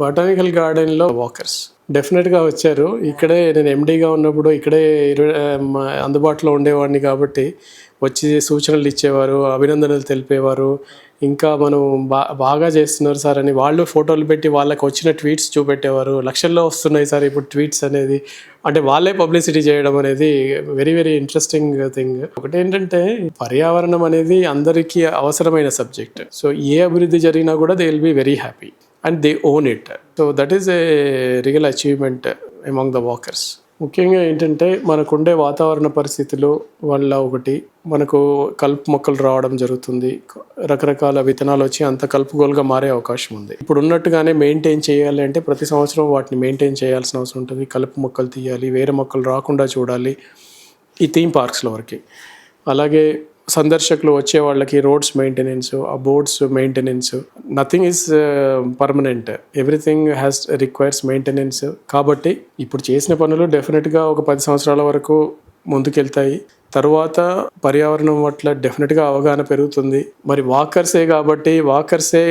Botanical గార్డెన్లో walkers డెఫినెట్గా వచ్చారు. ఇక్కడే నేను ఎండీగా ఉన్నప్పుడు ఇక్కడే అందుబాటులో ఉండేవాడిని కాబట్టి వచ్చి సూచనలు ఇచ్చేవారు అభినందనలు తెలిపేవారు. ఇంకా మనం బా బాగా చేస్తున్నారు సార్ అని వాళ్ళు ఫోటోలు పెట్టి వాళ్ళకి వచ్చిన ట్వీట్స్ చూపెట్టేవారు. లక్షల్లో వస్తున్నాయి సార్ ఇప్పుడు ట్వీట్స్ అనేది. అంటే వాళ్ళే పబ్లిసిటీ చేయడం అనేది వెరీ వెరీ ఇంట్రెస్టింగ్ థింగ్. ఒకటి ఏంటంటే పర్యావరణం అనేది అందరికీ అవసరమైన సబ్జెక్ట్. సో ఏ అభివృద్ధి జరిగినా కూడా they will be very happy. And they own it so that is a real achievement among the walkers ముఖ్యంగా ఏంటంటే మనకుండే వాతావరణ పరిస్థితులు వల్ల ఒకటి మనకు కలుపు మొక్కలు రావడం జరుగుతుంది. రకరకాల విత్తనాలు వచ్చి అంత కలుపుగోలుగా మారే అవకాశం ఉంది. ఇప్పుడు ఉన్నట్టుగానే మెయింటైన్ చేయాలి అంటే ప్రతి సంవత్సరం వాటిని మెయింటైన్ చేయాల్సిన అవసరం ఉంటుంది. కలుపు మొక్కలు తీయాలి వేరే మొక్కలు రాకుండా చూడాలి. ఈ థీమ్ పార్క్స్లో వరకు. అలాగే సందర్శకులు వచ్చే వాళ్ళకి రోడ్స్ మెయింటెనెన్స్ ఆ boards maintenance nothing is permanent everything has requires maintenance కాబట్టి ఇప్పుడు చేసిన పనులు డెఫినెట్గా ఒక పది సంవత్సరాల వరకు ముందుకెళ్తాయి. తర్వాత పర్యావరణం పట్ల డెఫినెట్గా అవగాహన పెరుగుతుంది. మరి వాకర్సే కాబట్టి వాకర్సే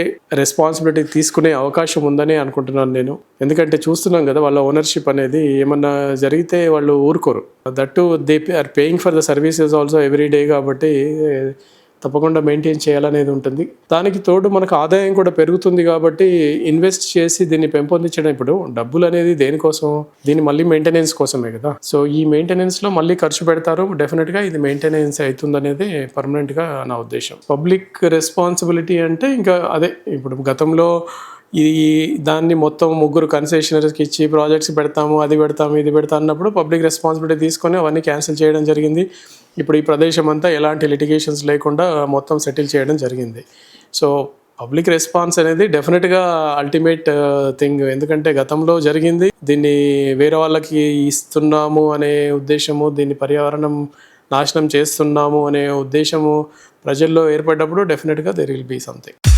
రెస్పాన్సిబిలిటీ తీసుకునే అవకాశం ఉందని అనుకుంటున్నాను నేను. ఎందుకంటే చూస్తున్నాం కదా వాళ్ళ ఓనర్షిప్ అనేది ఏమన్నా జరిగితే వాళ్ళు ఊరుకోరు. That they are paying for the services also every day కాబట్టి తప్పకుండా మెయింటైన్ చేయాలనేది ఉంటుంది. దానికి తోడు మనకు ఆదాయం కూడా పెరుగుతుంది కాబట్టి ఇన్వెస్ట్ చేసి దీన్ని పెంపొందించడం ఇప్పుడు డబ్బులు అనేది దేనికోసం? దీన్ని మళ్ళీ మెయింటెనెన్స్ కోసమే కదా. సో ఈ మెయింటెనెన్స్లో మళ్ళీ ఖర్చు పెడతారు. డెఫినెట్గా ఇది మెయింటెనెన్స్ అవుతుందనేది పర్మనెంట్గా నా ఉద్దేశం. పబ్లిక్ రెస్పాన్సిబిలిటీ అంటే ఇంకా అదే. ఇప్పుడు గతంలో ఈ దాన్ని మొత్తం ముగ్గురు కన్సెషనర్స్కి ఇచ్చి ప్రాజెక్ట్స్ పెడతాము అది పెడతాము ఇది పెడతా అన్నప్పుడు పబ్లిక్ రెస్పాన్సిబిలిటీ తీసుకొని అవన్నీ క్యాన్సిల్ చేయడం జరిగింది. ఇప్పుడు ఈ ప్రదేశం అంతా ఎలాంటి లిటిగేషన్స్ లేకుండా మొత్తం సెటిల్ చేయడం జరిగింది. సో పబ్లిక్ రెస్పాన్స్ అనేది డెఫినెట్గా అల్టిమేట్ థింగ్ ఎందుకంటే గతంలో జరిగింది దీన్ని వేరే వాళ్ళకి ఇస్తున్నాము అనే ఉద్దేశము దీన్ని పర్యావరణం నాశనం చేస్తున్నాము అనే ఉద్దేశము ప్రజల్లో ఏర్పడ్డప్పుడు డెఫినెట్గా దెర్ విల్ బీ సంథింగ్